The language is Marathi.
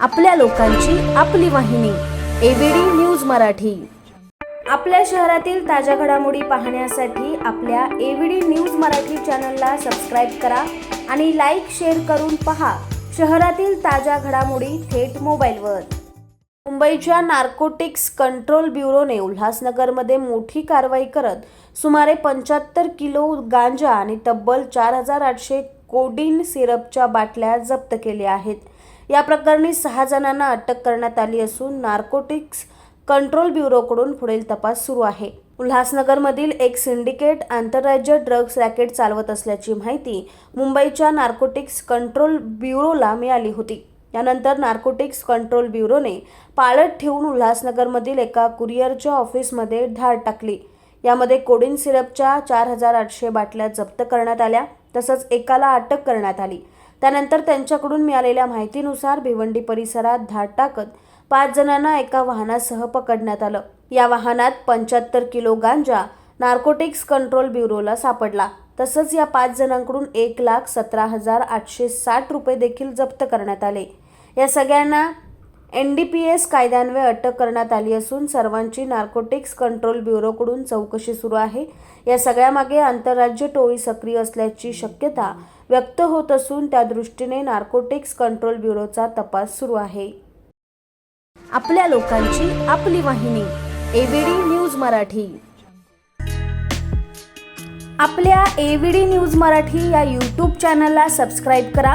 आपल्या लोकांची आपली वाहिनी एबीडी न्यूज मराठी. आपल्या शहरातील ताज्या घडामोडी पाहण्यासाठी आपल्या एबीडी न्यूज मराठी चॅनलला सबस्क्राईब करा आणि लाईक शेअर करून पहा शहरातील ताज्या घडामोडी थेट मोबाईलवर. मुंबईच्या नार्कोटिक्स कंट्रोल ब्युरोने उल्हासनगरमध्ये मोठी कारवाई करत सुमारे पंच्याहत्तर किलो गांजा आणि तब्बल चार हजार आठशे कोडीन सिरपच्या बाटल्या जप्त केल्या आहेत. या प्रकरणी सहा जणांना अटक करण्यात आली असून नार्कोटिक्स कंट्रोल ब्युरोकडून पुढील तपास सुरू आहे. उल्हासनगरमधील एक सिंडिकेट आंतरराज्य ड्रग्स रॅकेट चालवत असल्याची माहिती मुंबईच्या नार्कोटिक्स कंट्रोल ब्युरोला मिळाली होती. यानंतर नार्कोटिक्स कंट्रोल ब्युरोने पाळत ठेवून उल्हासनगरमधील एका कुरिअरच्या ऑफिसमध्ये धाड टाकली. यामध्ये कोडिन सिरपच्या चार हजार आठशे बाटल्या जप्त करण्यात आल्या तसंच एकाला अटक करण्यात आली. त्यानंतर त्यांच्याकडून मिळालेल्या माहितीनुसार भिवंडी परिसरात धाड टाकत पाच जणांना एका वाहनासह पकडण्यात आलं. या वाहनात पंच्याहत्तर किलो गांजा नार्कोटिक्स कंट्रोल ब्युरोला सापडला. तसंच या पाच जणांकडून एक लाख सतरा हजार आठशे साठ रुपये देखील जप्त करण्यात आले. या सगळ्यांना एन डी पी एस कायद्यान्वये अटक करण्यात आली असून सर्वांची नार्कोटिक्स कंट्रोल ब्युरोकडून चौकशी सुरू आहे. या सगळ्यामागे आंतरराज्य टोळी सक्रिय असल्याची शक्यता व्यक्त होत असून त्या दृष्टीने नार्कोटिक्स कंट्रोल ब्युरोचा तपास सुरू आहे. आपल्या लोकांची आपली वाहिनी एबीडी न्यूज मराठी. आपल्या एव्हीडी न्यूज मराठी या यूट्यूब चॅनलला सबस्क्राईब करा